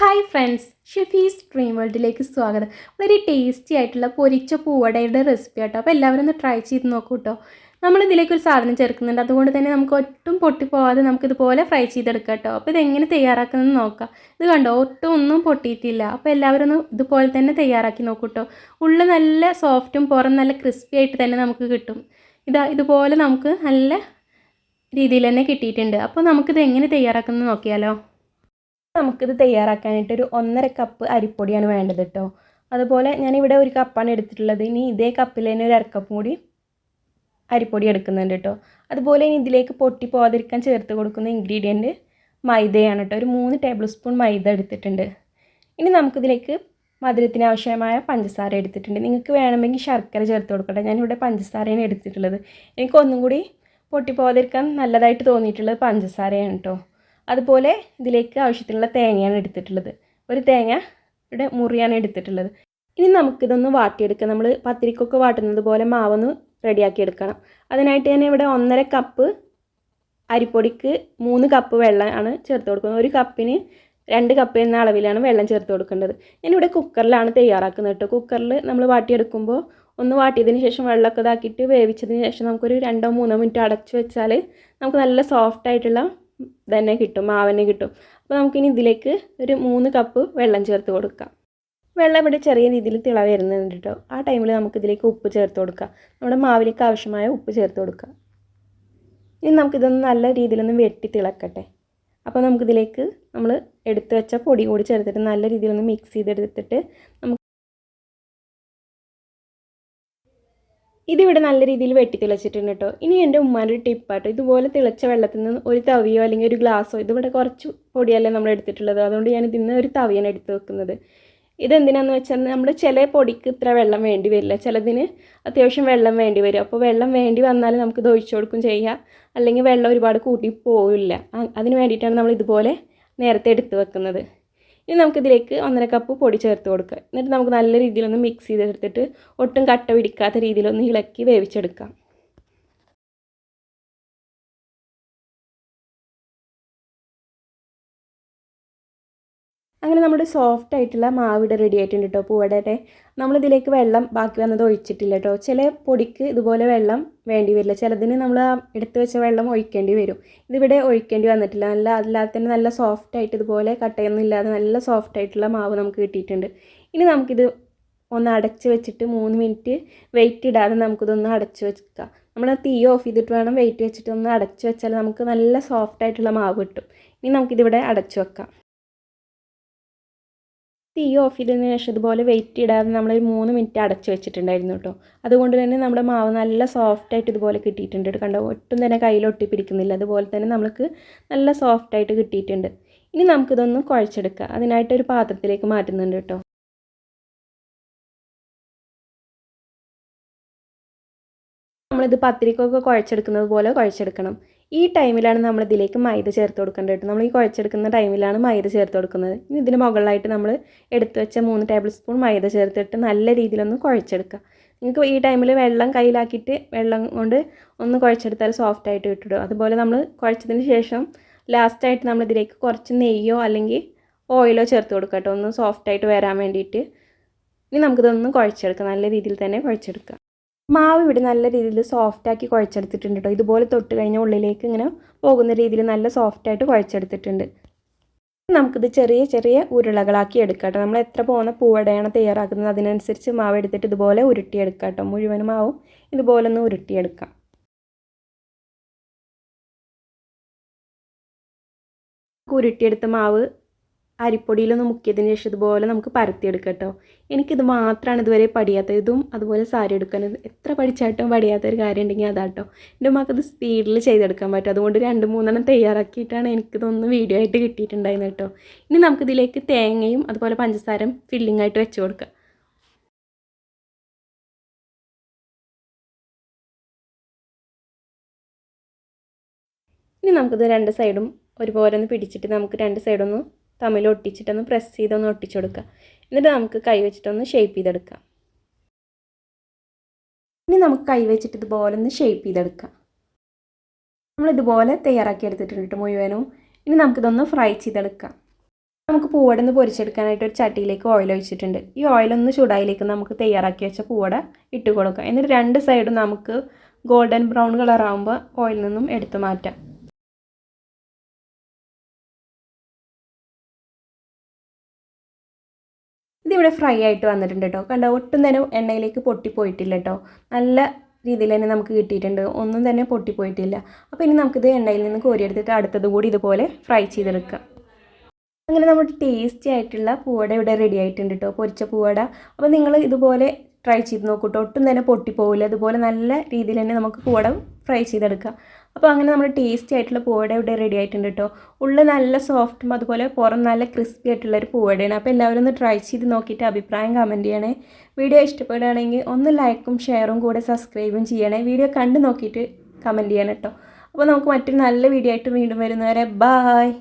Hi friends ഷെഫീസ് dream വേൾഡിലേക്ക് സ്വാഗതം. Very tasty ആയിട്ടുള്ള പൊരിച്ച പൂവടയുടെ റെസിപ്പി ആട്ടോ. അപ്പോൾ എല്ലാവരും ഒന്ന് ട്രൈ ചെയ്ത് നോക്കൂ കേട്ടോ നമ്മൾ ഇതിലേക്ക് ഒരു സാധനം ചേർക്കുന്നുണ്ട്. അതുകൊണ്ട് തന്നെ നമുക്ക് ഒട്ടും പൊട്ടിപ്പോവാതെ നമുക്ക് ഇതുപോലെ ഫ്രൈ ചെയ്തെടുക്കാം കേട്ടോ അപ്പോൾ ഇതെങ്ങനെ തയ്യാറാക്കുന്നത് നോക്കാം. ഇത് കണ്ടോ? ഒട്ടും ഒന്നും പൊട്ടിയിട്ടില്ല. അപ്പോൾ എല്ലാവരും ഒന്ന് ഇതുപോലെ തന്നെ തയ്യാറാക്കി നോക്കൂ കേട്ടോ ഉള്ളിൽ നല്ല സോഫ്റ്റും പുറം നല്ല ക്രിസ്പി ആയിട്ട് തന്നെ നമുക്ക് കിട്ടും. ഇതാ ഇതുപോലെ നമുക്ക് നല്ല രീതിയിൽ തന്നെ കിട്ടിയിട്ടുണ്ട്. അപ്പോൾ നമുക്കിത് എങ്ങനെ തയ്യാറാക്കുന്നത് നോക്കിയാലോ? നമുക്കിത് തയ്യാറാക്കാനായിട്ട് ഒരു ഒന്നര കപ്പ് അരിപ്പൊടിയാണ് വേണ്ടത് കേട്ടോ അതുപോലെ ഞാനിവിടെ ഒരു കപ്പാണ് എടുത്തിട്ടുള്ളത്. ഇനി ഇതേ കപ്പിൽ തന്നെ ഒരു അരക്കപ്പും കൂടി അരിപ്പൊടി എടുക്കുന്നുണ്ട് കേട്ടോ അതുപോലെ ഇനി ഇതിലേക്ക് പൊട്ടി പോകാതിരിക്കാൻ ചേർത്ത് കൊടുക്കുന്ന ഇൻഗ്രീഡിയന്റ് മൈദയാണ് കേട്ടോ ഒരു മൂന്ന് ടേബിൾ സ്പൂൺ മൈദ എടുത്തിട്ടുണ്ട്. ഇനി നമുക്കിതിലേക്ക് മധുരത്തിന് ആവശ്യമായ പഞ്ചസാര എടുത്തിട്ടുണ്ട്. നിങ്ങൾക്ക് വേണമെങ്കിൽ ശർക്കര ചേർത്ത് കൊടുക്കട്ടെ. ഞാനിവിടെ പഞ്ചസാരയാണ് എടുത്തിട്ടുള്ളത്. എനിക്ക് ഒന്നും കൂടി പൊട്ടി പോകാതിരിക്കാൻ നല്ലതായിട്ട് തോന്നിയിട്ടുള്ളത് പഞ്ചസാരയാണ് കേട്ടോ അതുപോലെ ഇതിലേക്ക് ആവശ്യത്തിനുള്ള തേങ്ങയാണ് എടുത്തിട്ടുള്ളത്. ഒരു തേങ്ങ ഇവിടെ മുറിയാണ് എടുത്തിട്ടുള്ളത്. ഇനി നമുക്കിതൊന്ന് വാട്ടിയെടുക്കാം. നമ്മൾ പത്തിരിക്കൊക്കെ വാട്ടുന്നത് പോലെ മാവൊന്ന് റെഡിയാക്കി എടുക്കണം. അതിനായിട്ട് തന്നെ ഇവിടെ ഒന്നര കപ്പ് അരിപ്പൊടിക്ക് മൂന്ന് കപ്പ് വെള്ളമാണ് ചേർത്ത് കൊടുക്കുന്നത്. ഒരു കപ്പിന് രണ്ട് കപ്പ് എന്ന അളവിലാണ് വെള്ളം ചേർത്ത് കൊടുക്കേണ്ടത്. ഞാനിവിടെ കുക്കറിലാണ് തയ്യാറാക്കുന്നത് കേട്ടോ. കുക്കറിൽ നമ്മൾ വാട്ടിയെടുക്കുമ്പോൾ ഒന്ന് വാട്ടിയതിന് ശേഷം വെള്ളമൊക്കെ ഇതാക്കിയിട്ട് വേവിച്ചതിന് ശേഷം നമുക്കൊരു രണ്ടോ മൂന്നോ മിനിറ്റ് അടച്ചു വെച്ചാൽ നമുക്ക് നല്ല സോഫ്റ്റ് ആയിട്ടുള്ള തന്നെ കിട്ടും മാവന്നെ കിട്ടും. അപ്പോൾ നമുക്കിനി ഇതിലേക്ക് ഒരു മൂന്ന് കപ്പ് വെള്ളം ചേർത്ത് കൊടുക്കാം. വെള്ളം ഇവിടെ ചെറിയ രീതിയിൽ തിള വരുന്നുണ്ട് കേട്ടോ ആ ടൈമിൽ നമുക്കിതിലേക്ക് ഉപ്പ് ചേർത്ത് കൊടുക്കാം. നമ്മുടെ മാവിലേക്ക് ആവശ്യമായ ഉപ്പ് ചേർത്ത് കൊടുക്കാം. ഇനി നമുക്കിതൊന്ന് നല്ല രീതിയിലൊന്ന് വെട്ടി തിളക്കട്ടെ. അപ്പോൾ നമുക്കിതിലേക്ക് നമ്മൾ എടുത്തു വെച്ച പൊടി കൂടി ചേർത്തിട്ട് നല്ല രീതിയിലൊന്ന് മിക്സ് ചെയ്തെടുത്തിട്ട് നമുക്ക് ഇതിവിടെ നല്ല രീതിയിൽ വെട്ടി തിളച്ചിട്ടുണ്ട് കേട്ടോ ഇനി എന്റെ ഉമ്മാന്റെ ഒരു ടിപ്പാട്ടോ ഇതുപോലെ തിളച്ച വെള്ളത്തിൽ നിന്ന് ഒരു തവിയോ അല്ലെങ്കിൽ ഒരു ഗ്ലാസ്സോ ഇതിവിടെ കുറച്ച് പൊടിയല്ലേ നമ്മൾ എടുത്തിട്ടുള്ളത്. അതുകൊണ്ട് ഞാൻ ഇതിൽ ഒരു തവിയാണ് എടുത്ത് വെക്കുന്നത്. ഇതെന്തിനാന്ന് വെച്ചാൽ നമ്മൾ ചില പൊടിക്ക് ഇത്ര വെള്ളം വേണ്ടി വരില്ല. ചിലതിന് അത്യാവശ്യം വെള്ളം വേണ്ടി വരും. അപ്പോൾ വെള്ളം വേണ്ടി വന്നാൽ നമുക്ക് ഇത് ഒഴിച്ചു കൊടുക്കും ചെയ്യുക. അല്ലെങ്കിൽ വെള്ളം ഒരുപാട് കൂട്ടി പോവില്ല. അതിന് വേണ്ടിയിട്ടാണ് നമ്മൾ ഇതുപോലെ നേരത്തെ എടുത്ത് വെക്കുന്നത്. ഇനി നമുക്കിതിലേക്ക് ഒന്നര കപ്പ് പൊടി ചേർത്ത് കൊടുക്കുക. എന്നിട്ട് നമുക്ക് നല്ല രീതിയിലൊന്ന് മിക്സ് ചെയ്തെടുത്തിട്ട് ഒട്ടും കട്ട പിടിക്കാത്ത രീതിയിലൊന്ന് ഇളക്കി വേവിച്ചെടുക്കാം. അങ്ങനെ നമ്മുടെ സോഫ്റ്റ് ആയിട്ടുള്ള മാവിടെ റെഡി ആയിട്ടുണ്ട് കേട്ടോ പൂവടയുടെ നമ്മളിതിലേക്ക് വെള്ളം ബാക്കി വന്നത് ഒഴിച്ചിട്ടില്ല കേട്ടോ ചില പൊടിക്ക് ഇതുപോലെ വെള്ളം വേണ്ടി വരില്ല. ചിലതിന് നമ്മൾ എടുത്ത് വെച്ച വെള്ളം ഒഴിക്കേണ്ടി വരും. ഇതിവിടെ ഒഴിക്കേണ്ടി വന്നിട്ടില്ല. നല്ല അല്ലാതെ തന്നെ നല്ല സോഫ്റ്റ് ആയിട്ട് ഇതുപോലെ കട്ടയൊന്നും ഇല്ലാതെ നല്ല സോഫ്റ്റ് ആയിട്ടുള്ള മാവ് നമുക്ക് കിട്ടിയിട്ടുണ്ട്. ഇനി നമുക്കിത് ഒന്ന് അടച്ച് വെച്ചിട്ട് മൂന്ന് മിനിറ്റ് വെയിറ്റ് ഇടാതെ നമുക്കിതൊന്ന് അടച്ച് വെക്കാം. നമ്മൾ തീ ഓഫ് ചെയ്തിട്ട് വേണം വെയിറ്റ് വെച്ചിട്ട് ഒന്ന് അടച്ച് വെച്ചാൽ നമുക്ക് നല്ല സോഫ്റ്റ് ആയിട്ടുള്ള മാവ് കിട്ടും. ഇനി നമുക്കിതിവിടെ അടച്ച് വെക്കാം. തീ ഓഫ് ചെയ്തതിന് ശേഷം ഇതുപോലെ വെയിറ്റ് ഇടാതെ നമ്മൾ ഒരു മൂന്ന് മിനിറ്റ് അടച്ച് വെച്ചിട്ടുണ്ടായിരുന്നു കേട്ടോ. അതുകൊണ്ട് തന്നെ നമ്മുടെ മാവ് നല്ല സോഫ്റ്റ് ആയിട്ട് ഇതുപോലെ കിട്ടിയിട്ടുണ്ട് കണ്ടോ? ഒട്ടും തന്നെ കയ്യിൽ ഒട്ടിപ്പിടിക്കുന്നില്ല. അതുപോലെ തന്നെ നമുക്ക് നല്ല സോഫ്റ്റ് ആയിട്ട് കിട്ടിയിട്ടുണ്ട്. ഇനി നമുക്കിതൊന്ന് കുഴച്ചെടുക്കുക അതിനായിട്ട് ഒരു പാത്രത്തിലേക്ക് മാറ്റുന്നുണ്ട് കേട്ടോ. നമ്മളിത് പത്തിരിക്കൊക്കെ കുഴച്ചെടുക്കുന്നത് പോലെ കുഴച്ചെടുക്കണം. ഈ ടൈമിലാണ് നമ്മൾ ഇതിലേക്ക് മൈദ ചേർത്ത് കൊടുക്കേണ്ടത് കേട്ടോ. നമ്മൾ ഈ കുഴച്ചെടുക്കുന്ന ടൈമിലാണ് മൈദ ചേർത്ത് കൊടുക്കുന്നത്. ഇനി ഇതിന് മുകളിലായിട്ട് നമ്മൾ എടുത്തു വെച്ച മൂന്ന് ടേബിൾ സ്പൂൺ മൈദ ചേർത്തിട്ട് നല്ല രീതിയിലൊന്ന് കുഴച്ചെടുക്കുക. നിങ്ങൾക്ക് ഈ ടൈമിൽ വെള്ളം കയ്യിലാക്കിയിട്ട് വെള്ളം കൊണ്ട് ഒന്ന് കുഴച്ചെടുത്താൽ സോഫ്റ്റ് ആയിട്ട് കിട്ടും. അതുപോലെ നമ്മൾ കുഴച്ചതിന് ശേഷം ലാസ്റ്റായിട്ട് നമ്മൾ ഇതിലേക്ക് കുറച്ച് നെയ്യോ അല്ലെങ്കിൽ ഓയിലോ ചേർത്ത് കൊടുക്കുക കേട്ടോ. ഒന്ന് സോഫ്റ്റായിട്ട് വരാൻ വേണ്ടിയിട്ട്. ഇനി നമുക്കിതൊന്ന് കുഴച്ചെടുക്കാം. നല്ല രീതിയിൽ തന്നെ കുഴച്ചെടുക്കാം. മാവ് ഇവിടെ നല്ല രീതിയിൽ സോഫ്റ്റാക്കി കുഴച്ചെടുത്തിട്ടുണ്ട് കേട്ടോ ഇതുപോലെ തൊട്ട് കഴിഞ്ഞാൽ ഉള്ളിലേക്ക് ഇങ്ങനെ പോകുന്ന രീതിയിൽ നല്ല സോഫ്റ്റായിട്ട് കുഴച്ചെടുത്തിട്ടുണ്ട്. നമുക്കിത് ചെറിയ ചെറിയ ഉരുളകളാക്കി എടുക്കാം കേട്ടോ നമ്മൾ എത്ര പോകുന്ന പൂവടയാണ് തയ്യാറാക്കുന്നത് അതിനനുസരിച്ച് മാവ് എടുത്തിട്ട് ഇതുപോലെ ഉരുട്ടിയെടുക്കാം കേട്ടോ മുഴുവൻ മാവും ഇതുപോലെ ഒന്ന് ഉരുട്ടിയെടുക്കാം. ഉരുട്ടിയെടുത്ത മാവ് അരിപ്പൊടിയിലൊന്ന് മുക്കിയതിന് ശേഷം ഇതുപോലെ നമുക്ക് പരത്തിയെടുക്കാം കേട്ടോ. എനിക്കിത് മാത്രമാണ് ഇതുവരെ പഠിയാത്തത് ഇതും അതുപോലെ സാരി എടുക്കാനും എത്ര പഠിച്ചായിട്ടും പഠിയാത്ത ഒരു കാര്യം ഉണ്ടെങ്കിൽ അതാട്ടോ എന്റെ ഉമ്മക്കത് സ്പീഡിൽ ചെയ്തെടുക്കാൻ പറ്റും. അതുകൊണ്ട് രണ്ട് മൂന്നെണ്ണം തയ്യാറാക്കിയിട്ടാണ് എനിക്കിതൊന്ന് വീഡിയോ ആയിട്ട് കിട്ടിയിട്ടുണ്ടായിരുന്നത് കേട്ടോ. ഇനി നമുക്കിതിലേക്ക് തേങ്ങയും അതുപോലെ പഞ്ചസാരം ഫില്ലിംഗ് ആയിട്ട് വെച്ച് കൊടുക്കാം. ഇനി നമുക്കിത് രണ്ട് സൈഡും ഒരുപോലെ ഒന്ന് പിടിച്ചിട്ട് നമുക്ക് രണ്ട് സൈഡൊന്ന് തമ്മിൽ ഒട്ടിച്ചിട്ടൊന്ന് പ്രസ് ചെയ്തൊന്ന് ഒട്ടിച്ചു കൊടുക്കുക. എന്നിട്ട് നമുക്ക് കൈ വെച്ചിട്ടൊന്ന് ഷേപ്പ് ചെയ്തെടുക്കാം. ഇനി നമുക്ക് കൈ വെച്ചിട്ട് ഇതുപോലെ ഒന്ന് ഷേപ്പ് ചെയ്തെടുക്കാം. നമ്മൾ ഇതുപോലെ തയ്യാറാക്കി എടുത്തിട്ടുണ്ട് മുഴുവനും. ഇനി നമുക്കിതൊന്ന് ഫ്രൈ ചെയ്തെടുക്കാം. നമുക്ക് പൂവട ഒന്ന് പൊരിച്ചെടുക്കാനായിട്ട് ഒരു ചട്ടിയിലേക്ക് ഓയിൽ ഒഴിച്ചിട്ടുണ്ട്. ഈ ഓയിലൊന്ന് ചൂടായിലേക്ക് നമുക്ക് തയ്യാറാക്കി വെച്ച പൂവട ഇട്ട് കൊടുക്കാം. എന്നിട്ട് രണ്ട് സൈഡും നമുക്ക് ഗോൾഡൻ ബ്രൗൺ കളറാകുമ്പോൾ ഓയിൽ നിന്നും എടുത്തു മാറ്റാം. ഇതിവിടെ ഫ്രൈ ആയിട്ട് വന്നിട്ടുണ്ട് കേട്ടോ കണ്ടോ ഒട്ടും തന്നെ എണ്ണയിലേക്ക് പൊട്ടിപ്പോയിട്ടില്ല കേട്ടോ നല്ല രീതിയിൽ തന്നെ നമുക്ക് കിട്ടിയിട്ടുണ്ട്. ഒന്നും തന്നെ പൊട്ടിപ്പോയിട്ടില്ല. അപ്പോൾ ഇനി നമുക്കിത് എണ്ണയിൽ നിന്ന് കോരിയെടുത്തിട്ട് അടുത്തത് കൂടി ഇതുപോലെ ഫ്രൈ ചെയ്തെടുക്കാം. അങ്ങനെ നമ്മുടെ ടേസ്റ്റി ആയിട്ടുള്ള പൂവട ഇവിടെ റെഡി ആയിട്ടുണ്ട് കേട്ടോ പൊരിച്ച പൂവട. അപ്പോൾ നിങ്ങൾ ഇതുപോലെ ട്രൈ ചെയ്ത് നോക്കൂട്ടോ. ഒട്ടും തന്നെ പൊട്ടിപ്പോവില്ല അതുപോലെ നല്ല രീതിയിൽ തന്നെ നമുക്ക് പൂവട ഫ്രൈ ചെയ്തെടുക്കാം. അപ്പോൾ അങ്ങനെ നമ്മുടെ ടേസ്റ്റി ആയിട്ടുള്ള പൂവട ഇവിടെ റെഡി ആയിട്ടുണ്ട് കേട്ടോ ഉള്ളിൽ നല്ല സോഫ്റ്റും അതുപോലെ പുറം നല്ല ക്രിസ്പി ആയിട്ടുള്ള ഒരു പൂവടയാണ്. അപ്പോൾ എല്ലാവരും ഒന്ന് ട്രൈ ചെയ്ത് നോക്കിയിട്ട് അഭിപ്രായം കമന്റ് ചെയ്യണേ. വീഡിയോ ഇഷ്ടപ്പെടുകയാണെങ്കിൽ ഒന്ന് ലൈക്കും ഷെയറും കൂടെ സബ്സ്ക്രൈബും ചെയ്യണേ. വീഡിയോ കണ്ട് നോക്കിയിട്ട് കമന്റ് ചെയ്യണം കേട്ടോ അപ്പോൾ നമുക്ക് മറ്റൊരു നല്ല വീഡിയോ ആയിട്ട് വീണ്ടും വരുന്നവരെ ബായ്